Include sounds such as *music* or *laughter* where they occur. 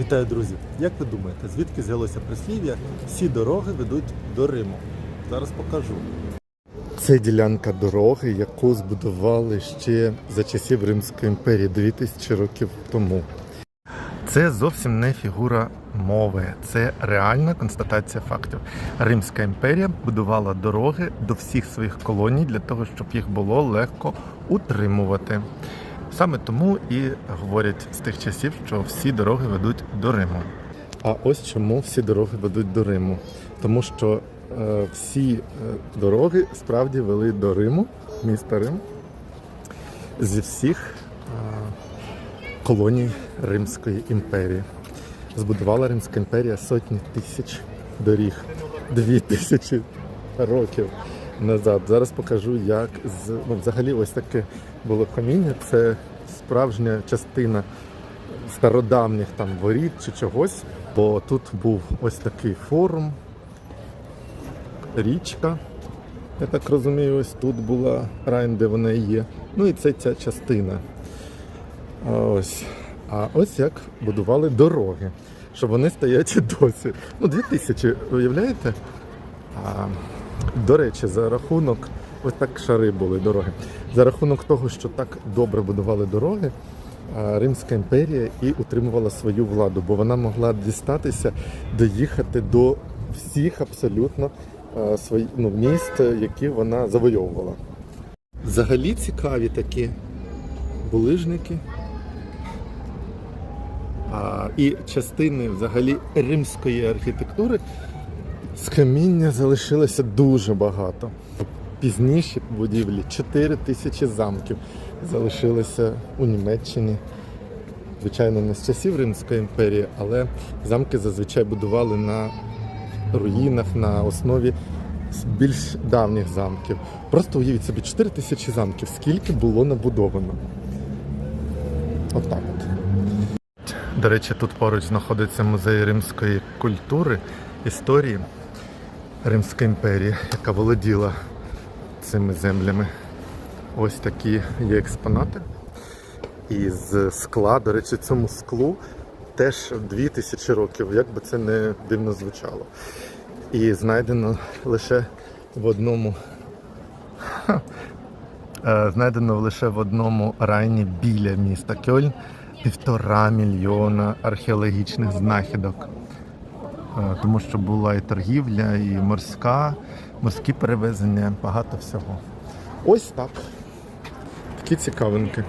Вітаю, друзі! Як ви думаєте, звідки з'явилося прислів'я всі дороги ведуть до Риму? Зараз покажу. Це ділянка дороги, яку збудували ще за часів Римської імперії 2000 років тому. Це зовсім не фігура мови, це реальна констатація фактів. Римська імперія будувала дороги до всіх своїх колоній для того, щоб їх було легко утримувати. Саме тому і говорять з тих часів, що всі дороги ведуть до Риму. А ось чому всі дороги ведуть до Риму. Тому що е, всі е, дороги справді вели до Риму, міста Рим, зі всіх е, колоній Римської імперії. Збудувала Римська імперія сотні тисяч доріг, дві тисячі років назад. Зараз покажу, як з ну, взагалі ось таке було каміння. Це справжня частина стародавніх там воріт чи чогось. Бо тут був ось такий форум, річка. Я так розумію, ось тут була Райн, де вона є. Ну і це ця частина. Ось. А ось як будували дороги, що вони стоять і *laughs* досі. Ну, 2000, уявляєте? А, до речі, за рахунок, ось так шари були дороги. За рахунок того, що так добре будували дороги, Римська імперія і утримувала свою владу, бо вона могла дістатися, доїхати до всіх абсолютно свої, ну, міст, які вона завойовувала. Взагалі цікаві такі булижники. А, і частини взагалі римської архітектури з каміння залишилося дуже багато. Пізніші будівлі 4 тисячі замків залишилося у Німеччині. Звичайно, не з часів Римської імперії, але замки зазвичай будували на руїнах на основі більш давніх замків. Просто уявіть собі 4 тисячі замків, скільки було набудовано. Отак от. До речі, тут поруч знаходиться музей римської культури, історії Римської імперії, яка володіла цими землями. Ось такі є експонати. І з скла, до речі, цьому склу теж 2000 років, як би це не дивно звучало. І знайдено лише в одному. Е, знайдено лише в одному райні біля міста Кьольн півтора мільйона археологічних знахідок. Е, Тому що була і торгівля, і морська, морські перевезення, багато всього. Ось так. Такі цікавинки.